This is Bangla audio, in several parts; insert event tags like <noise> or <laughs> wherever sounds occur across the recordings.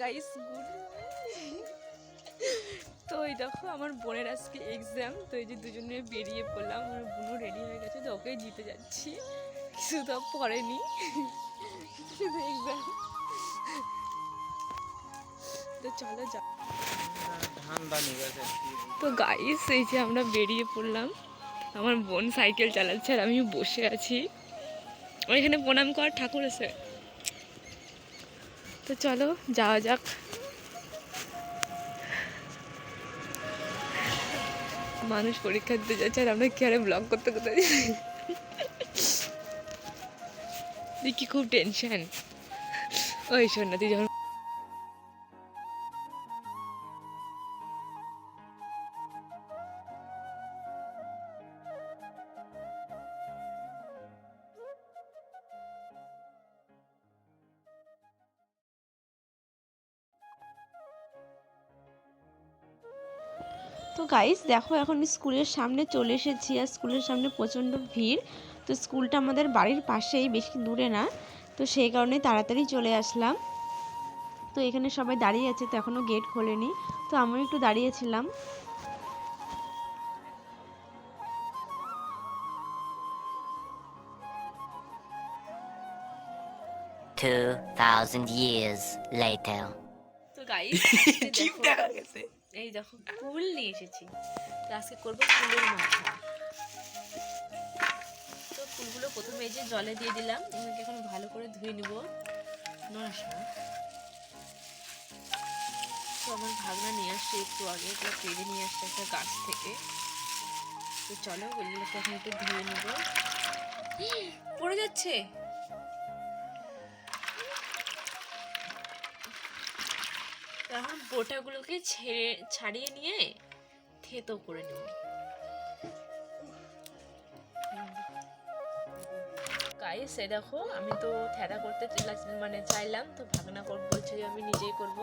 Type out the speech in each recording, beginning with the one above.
গাইস গুড তো এই দেখো, আমার বোনের আজকে এক্সাম তো এই যে দুজনে বেরিয়ে পড়লাম, আমার বোনও রেডি হয়ে গেছে, তো ওকেই জিতে যাচ্ছি। কিছু তো পড়েনি। এক্সাম তো চলো যা। তো গাইস এই যে আমরা বেরিয়ে পড়লাম, আমার বোন সাইকেল চালাচ্ছে আর আমি বসে আছি। ওইখানে প্রণাম কর, ঠাকুর আছে। তো চলো, যাওয়া যাক। মানুষ পরীক্ষা দিতে যাচ্ছে আর আমরা কি আরে ব্লগ করতে করতে দেখি খুব টেনশন ওই শোন না তুই যখন তো গাইস দেখো এখন স্কুলের সামনে চলে এসেছি আর স্কুলের সামনে প্রচণ্ড ভিড়। তো স্কুলটা আমাদের বাড়ির পাশেই বেশি দূরে না? তো সেই কারণে তাড়াতাড়ি চলে আসলাম। তো এখানে সবাই দাঁড়িয়ে আছে তো এখনও গেট খোলেনি। তো আমিও একটু দাঁড়িয়েছিলাম। Two thousand years later. তো গাইস চিপ দেখা গেছে। এই দেখো কুল নিয়ে এসেছি। তো আজকে করব কুলের মাথা তো ফুলগুলো প্রথমে এই যে জলে দিয়ে দিলাম, এগুলোকে এখন ভালো করে ধুয়ে নিব। নশা তো আমার ভাগনা নিয়ে আসছে একটু আগে, এগুলো পেরে নিয়ে আসছে একটা গাছ থেকে। তো চলো ওগুলোকে এখন একটু ধুয়ে নেব। পড়ে যাচ্ছে? এখন বোটাগুলোকে ছেড়ে ছাড়িয়ে নিয়ে থেতো করে নেব। গাইস এই দেখো আমি তো থেতা করতে মানে চাইলাম তো ভাগনা করব বলছে যে আমি নিজেই করব।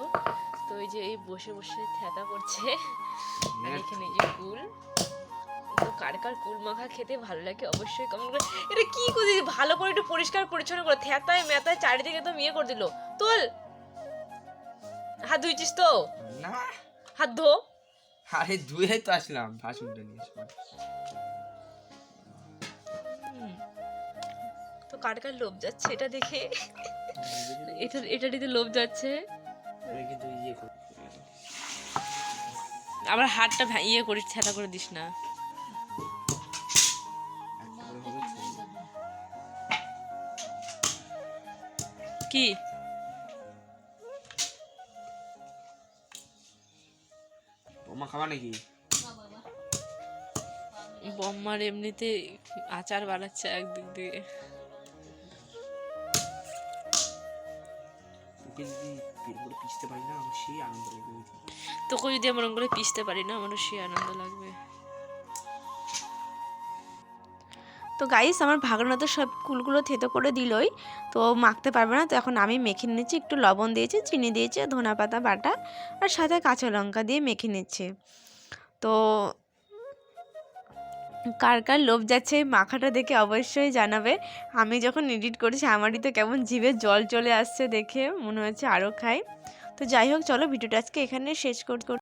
তো এই যে এই বসে বসে থেতা করছে। এখানে যে কুল। তো কার কার কুল মাখা খেতে ভালো লাগে অবশ্যই কমেন্ট করে এটা কি করে ভালো করে একটু পরিষ্কার পরিচ্ছন্ন করে থেতায় মেতায় চারিদিকে তো ইয়ে করে দিল। তোল! হাত ধুইছিস তো? না। হাত ধো। আরে ধুয়ে তো আসলাম ভাসুনটা নিয়ে তো কার কার লোভ যাচ্ছে এটা দেখে? <laughs> এটা এটা দিতে লোভ যাচ্ছে? ইয়ে করি। আবার হাতটা ইয়ে করিস ছাতা করে দিস না। কি? তোমার খাবা নাকি? বম্মার এমনিতে আচার বানাচ্ছে একদিক দিয়ে। যদি পারি না আমার সেই আনন্দ লাগবে তোকে যদি আমার করে পিষতে পারি না আমারও সে আনন্দ লাগবে। তো গাইস আমার ভাগনা তো সব কুলগুলো থেতো করে দিলই, তো মাখতে পারবে না, তো এখন আমি মেখে নিচ্ছি, একটু লবণ দিয়েছি, চিনি দিয়েছি, ধনা পাতা বাটা আর সাথে কাঁচা লঙ্কা দিয়ে মেখে নিচ্ছে। তো কার কার লোভ যাচ্ছে মাখাটা দেখে অবশ্যই জানাবে। আমি যখন এডিট করেছি, আমারই তো কেমন জিভে জল চলে আসছে দেখে, মনে হচ্ছে আরও খাই। তো যাই হোক, চলো ভিডিওটা আজকে এখানে শেষ কর